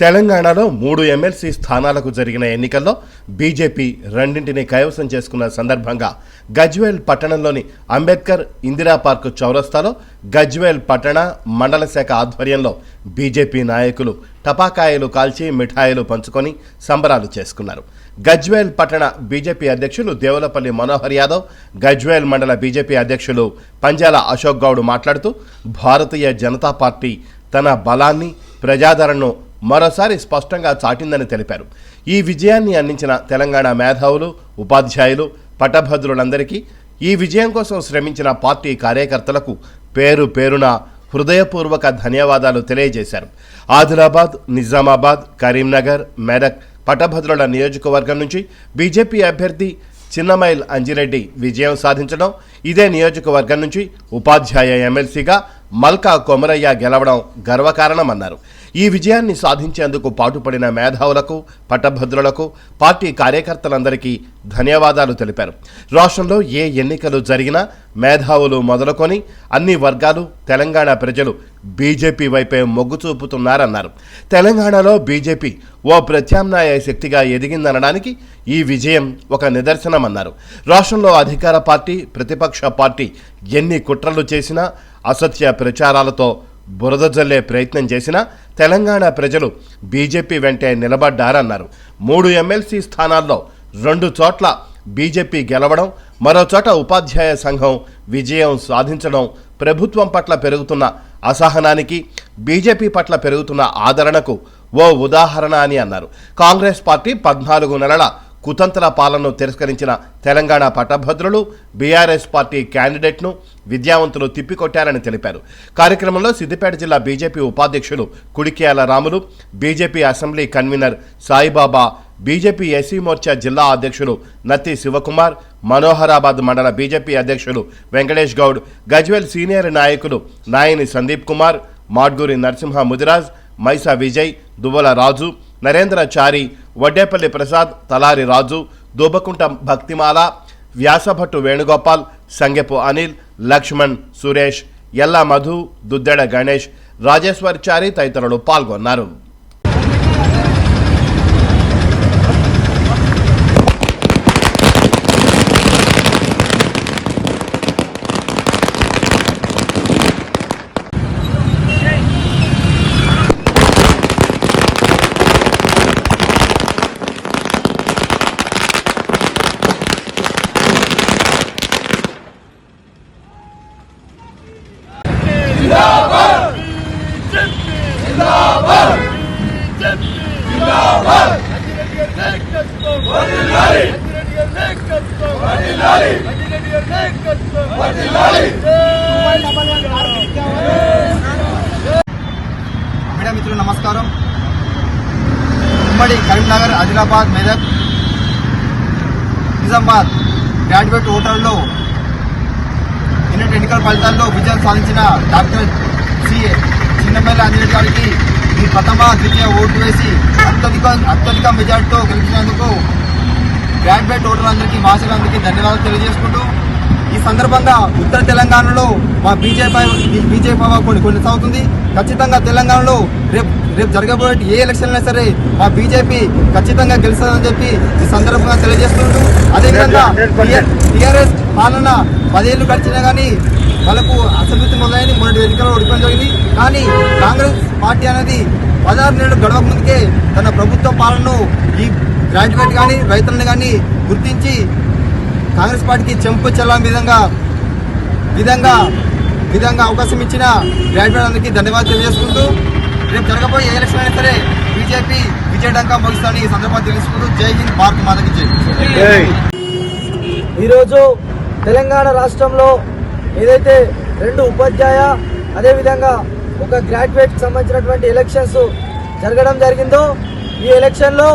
తెలంగాణలో మూడు ఎమ్మెల్సీ స్థానాలకు జరిగిన ఎన్నికల్లో బీజేపీ రెండింటిని కైవసం చేసుకున్న సందర్భంగా గజ్వేల్ పట్టణంలోని అంబేద్కర్ ఇందిరా పార్క్ చౌరస్తాలో గజ్వేల్ పట్టణ మండల శాఖ ఆధ్వర్యంలో బీజేపీ నాయకులు టపాకాయలు కాల్చి మిఠాయిలు పంచుకొని సంబరాలు చేసుకున్నారు. గజ్వేల్ పట్టణ బీజేపీ అధ్యక్షులు దేవులపల్లి మనోహర్ యాదవ్ గజ్వేల్ మండల బీజేపీ అధ్యక్షులు పంజాల అశోక్ గౌడ్ మాట్లాడుతూ భారతీయ జనతా పార్టీ తన బలాన్ని ప్రజాదరణను మరోసారి స్పష్టంగా చాటిందని తెలిపారు. ఈ విజయాన్ని అందించిన తెలంగాణ మేధావులు ఉపాధ్యాయులు పట్టభద్రులందరికీ ఈ విజయం కోసం శ్రమించిన పార్టీ కార్యకర్తలకు పేరు పేరున హృదయపూర్వక ధన్యవాదాలు తెలియజేశారు. ఆదిలాబాద్ నిజామాబాద్ కరీంనగర్ మెదక్ పట్టభద్రుల నియోజకవర్గం నుంచి బీజేపీ అభ్యర్థి చిన్నమైల్ అంజిరెడ్డి విజయం సాధించడం ఇదే నియోజకవర్గం నుంచి ఉపాధ్యాయ ఎమ్మెల్సీగా మల్కా కొమరయ్య గెలవడం గర్వకారణమన్నారు. ఈ విజయాన్ని సాధించేందుకు పాటుపడిన మేధావులకు పట్టభద్రులకు పార్టీ కార్యకర్తలందరికీ ధన్యవాదాలు తెలిపారు. రాష్ట్రంలో ఏ ఎన్నికలు జరిగినా మేధావులు మొదలుకొని అన్ని వర్గాలు తెలంగాణ ప్రజలు బీజేపీ వైపే మొగ్గు చూపుతున్నారన్నారు. తెలంగాణలో బీజేపీ ఓ ప్రత్యామ్నాయ శక్తిగా ఎదిగిందనడానికి ఈ విజయం ఒక నిదర్శనమన్నారు. రాష్ట్రంలో అధికార పార్టీ ప్రతిపక్ష పార్టీ ఎన్ని కుట్రలు చేసినా అసత్య ప్రచారాలతో బురద జల్లే ప్రయత్నం చేసినా తెలంగాణ ప్రజలు బీజేపీ వెంటే నిలబడ్డారన్నారు. మూడు ఎమ్మెల్సీ స్థానాల్లో రెండు చోట్ల బీజేపీ గెలవడం మరో చోట ఉపాధ్యాయ సంఘం విజయం సాధించడం ప్రభుత్వం పట్ల పెరుగుతున్న అసహనానికి బీజేపీ పట్ల పెరుగుతున్న ఆదరణకు ఓ ఉదాహరణ అని అన్నారు. కాంగ్రెస్ పార్టీ పద్నాలుగు నెలల కుతంత్ర పాలనను తిరస్కరించిన తెలంగాణ పట్టభద్రులు బీఆర్ఎస్ పార్టీ క్యాండిడేట్ను విద్యావంతులు తిప్పికొట్టారని తెలిపారు. కార్యక్రమంలో సిద్దిపేట జిల్లా బీజేపీ ఉపాధ్యక్షులు Kudikeyala Ramulu BJP assembly convener Saibaba BJP SC Morcha జిల్లా అధ్యక్షులు నత్తి శివకుమార్ మనోహరాబాద్ మండల బీజేపీ అధ్యక్షులు వెంకటేష్ గౌడ్ గజ్వేల్ సీనియర్ నాయకులు నాయని సందీప్ కుమార్ మాడ్గూరి నరసింహ ముదిరాజ్ మైసా విజయ్ దువ్వల రాజు నరేంద్ర చారి వడ్డేపల్లి ప్రసాద్ తలారి రాజు దూబకుంట భక్తిమాల వ్యాసభట్టు వేణుగోపాల్ సంగెపు అనిల్ లక్ష్మణ్ సురేష్ ఎల్లా మధు దుద్దెడ గణేష్ రాజేశ్వర్చారి తదితరులు పాల్గొన్నారు. మీడియా మిత్రులు నమస్కారం. ఉమ్మడి కరీంనగర్ ఆదిలాబాద్ మెదక్ నిజామాబాద్ గ్రాడ్యుయేట్ ఓటర్లో నిన్నటి ఎన్నికల ఫలితాల్లో విజయం సాధించిన డాక్టర్ సి. చిన్నపల్లి అంజనేయ గారికి ఈ ప్రథమ ద్వితీయ ఓటు వేసి అత్యధిక అత్యధిక మెజార్టీతో గెలిచినందుకు గ్రాడ్యుయేట్ ఓటర్లందరికీ మాసలందరికీ ధన్యవాదాలు తెలియజేసుకుంటూ ఈ సందర్భంగా ఉత్తర తెలంగాణలో మా బీజేపీ బీజేపీ కొన్ని కొనసాగుతుంది ఖచ్చితంగా తెలంగాణలో రేపు రేపు జరగబోయే ఏ ఎలక్షన్ అయినా సరే మా బీజేపీ ఖచ్చితంగా గెలుస్తుందని చెప్పి ఈ సందర్భంగా తెలియజేస్తుంటూ అదేవిధంగా టీఆర్ఎస్ పాలన పదేళ్ళు గడిచినా కానీ వాళ్ళకు అసంతృప్తి మొదలైంది. మొన్నటి ఎన్నికల్లో ఓడిపోవడం జరిగింది. కానీ కాంగ్రెస్ పార్టీ అనేది పదహారు నెలలు గడవక ముందుకే తన ప్రభుత్వ పాలనను ఈ గ్రాడ్యుయేట్ కానీ రైతులను కానీ గుర్తించి కాంగ్రెస్ పార్టీకి చెంపు చెల్లని విధంగా విధంగా విధంగా అవకాశం ఇచ్చిన గ్రాడ్యుయేట్ అందరికీ ధన్యవాదాలు తెలియజేసుకుంటూ రేపు జరగబోయే ఏ ఎలక్షన్ అయినా సరే బీజేపీ విజయడంగా ముగిస్తానని ఈ సందర్భంగా తెలుసుకుంటూ జై హింద్ భారత్ మాతకి జై. ఈరోజు తెలంగాణ రాష్ట్రంలో ఏదైతే రెండు ఉపాధ్యాయ అదేవిధంగా ఒక గ్రాడ్యుయేట్ సంబంధించినటువంటి ఎలక్షన్స్ జరగడం జరిగిందో ఈ ఎలక్షన్లో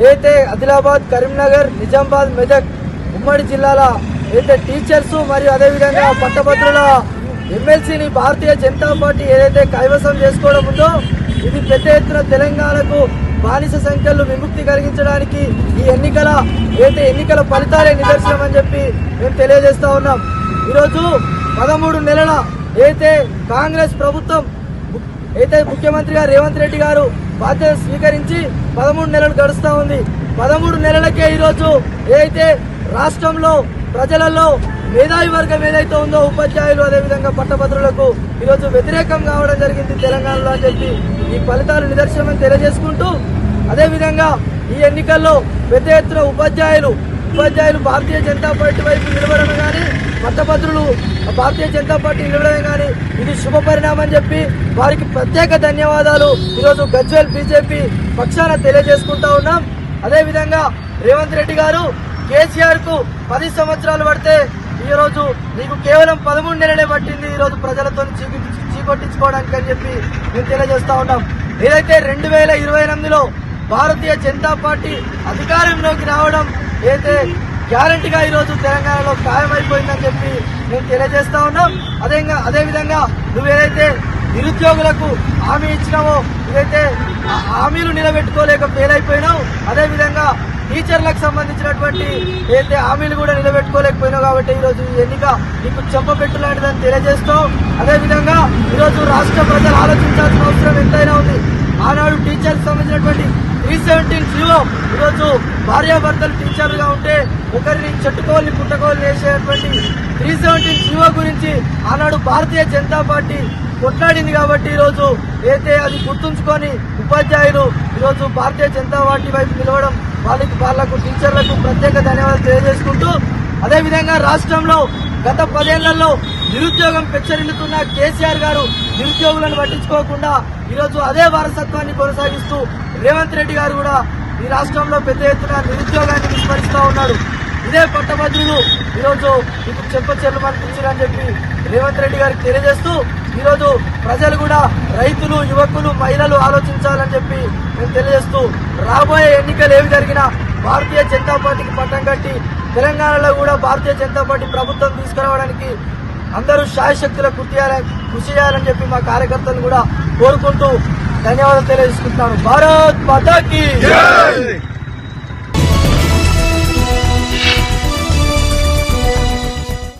ఏదైతే ఆదిలాబాద్ కరీంనగర్ నిజామాబాద్ మెదక్ ఉమ్మడి జిల్లాల ఏదైతే టీచర్స్ మరియు అదేవిధంగా పట్టభద్రుల ఎమ్మెల్సీని భారతీయ జనతా పార్టీ ఏదైతే కైవసం చేసుకోవడం ఉందో ఇది పెద్ద ఎత్తున తెలంగాణకు బానిస సంఖ్యలు విముక్తి కలిగించడానికి ఈ ఎన్నికల ఏదైతే ఎన్నికల ఫలితాలే నిదర్శనం అని చెప్పి మేము తెలియజేస్తా ఉన్నాం. ఈరోజు పదమూడు నెలల అయితే కాంగ్రెస్ ప్రభుత్వం అయితే ముఖ్యమంత్రిగా రేవంత్ రెడ్డి గారు బాధ్యత స్వీకరించి పదమూడు నెలలు గడుస్తూ ఉంది. పదమూడు నెలలకే ఈరోజు ఏదైతే రాష్ట్రంలో ప్రజలలో మేధావి వర్గం ఏదైతే ఉందో ఉపాధ్యాయులు అదేవిధంగా పట్టభద్రులకు ఈరోజు వ్యతిరేకం కావడం జరిగింది తెలంగాణలో అని చెప్పి ఈ ఫలితాలు నిదర్శనం తెలియజేసుకుంటూ అదేవిధంగా ఈ ఎన్నికల్లో పెద్ద ఎత్తున ఉపాధ్యాయులు ఉపాధ్యాయులు భారతీయ జనతా పార్టీ వైపు నిలబడడం కానీ పట్టభద్రులు భారతీయ జనతా పార్టీ నిలవడమే కానీ ఇది శుభ పరిణామం చెప్పి వారికి ప్రత్యేక ధన్యవాదాలు. ఈరోజు గజ్వేల్ బీజేపీ పక్షాన తెలియజేసుకుంటా ఉన్నాం. అదేవిధంగా రేవంత్ రెడ్డి గారు కేసీఆర్కు పది సంవత్సరాలు పడితే ఈరోజు నీకు కేవలం పదమూడు నెలలే పట్టింది ఈరోజు ప్రజలతో చీకి చీకొట్టించుకోవడానికి అని చెప్పి మేము తెలియజేస్తా ఉన్నాం. ఏదైతే రెండు వేల ఇరవై ఎనిమిదిలో భారతీయ జనతా పార్టీ అధికారంలోకి రావడం అయితే గ్యారంటీగా ఈరోజు రోజు తెలంగాణలో ఖాయమైపోయిందని చెప్పి మేము తెలియజేస్తా ఉన్నాం. అదే అదేవిధంగా నువ్వు ఏదైతే నిరుద్యోగులకు హామీ ఇచ్చినావో ఇదైతే హామీలు నిలబెట్టుకోలేక ఫెయిల్ అయిపోయినావు అదే విధంగా టీచర్లకు సంబంధించినటువంటి ఏదైతే హామీలు కూడా నిలబెట్టుకోలేకపోయినావు కాబట్టి ఈరోజు ఈ ఎన్నిక నీకు చెప్పబెట్టు లాంటిదని తెలియజేస్తావు అదేవిధంగా ఈరోజు రాష్ట్ర ప్రజలు ఆలోచించాల్సిన అవసరం ఎంతైనా ఉంది. ఆనాడు టీచర్కి సంబంధించినటువంటి త్రీ సెవెంటీన్ జీవో ఈరోజు భార్యాభర్తలు టీచర్లుగా ఉంటే ఒకరిని చెట్టుకోవాలని పుట్టకోవాలని వేసేటువంటి త్రీ సెవెంటీన్ జీవో గురించి ఆనాడు భారతీయ జనతా పార్టీ కొట్లాడింది కాబట్టి ఈరోజు అయితే అది గుర్తుంచుకొని ఉపాధ్యాయులు ఈరోజు భారతీయ జనతా పార్టీ వైపు నిలవడం వాళ్ళకి వాళ్ళకు టీచర్లకు ప్రత్యేక ధన్యవాదాలు తెలియజేసుకుంటూ అదేవిధంగా రాష్ట్రంలో గత పదేళ్ళలో నిరుద్యోగం పెచ్చరిల్లుతున్న కేసీఆర్ గారు నిరుద్యోగులను పట్టించుకోకుండా ఈరోజు అదే వారసత్వాన్ని కొనసాగిస్తూ రేవంత్ రెడ్డి గారు కూడా ఈ రాష్ట్రంలో పెద్ద ఎత్తున నిరుద్యోగాన్ని విస్మరిస్తూ ఉన్నాడు ఇదే పట్టభద్రులు ఈరోజు ఇప్పుడు చెంపచెర్లు మనిపించారని చెప్పి రేవంత్ రెడ్డి గారికి తెలియజేస్తూ ఈరోజు ప్రజలు కూడా రైతులు యువకులు మహిళలు ఆలోచించాలని చెప్పి మేము తెలియజేస్తూ రాబోయే ఎన్నికలు ఏవి జరిగినా భారతీయ జనతా పార్టీకి పట్టం కట్టి తెలంగాణలో కూడా భారతీయ జనతా పార్టీ ప్రభుత్వం తీసుకురావడానికి అందరూ శాయశక్తుల కృషి కృషి చేయాలని చెప్పి మా కార్యకర్తలు కూడా కోరుకుంటూ ధన్యవాదాలు తెలియజేసుకుంటున్నాను. భారత్ మాతాకి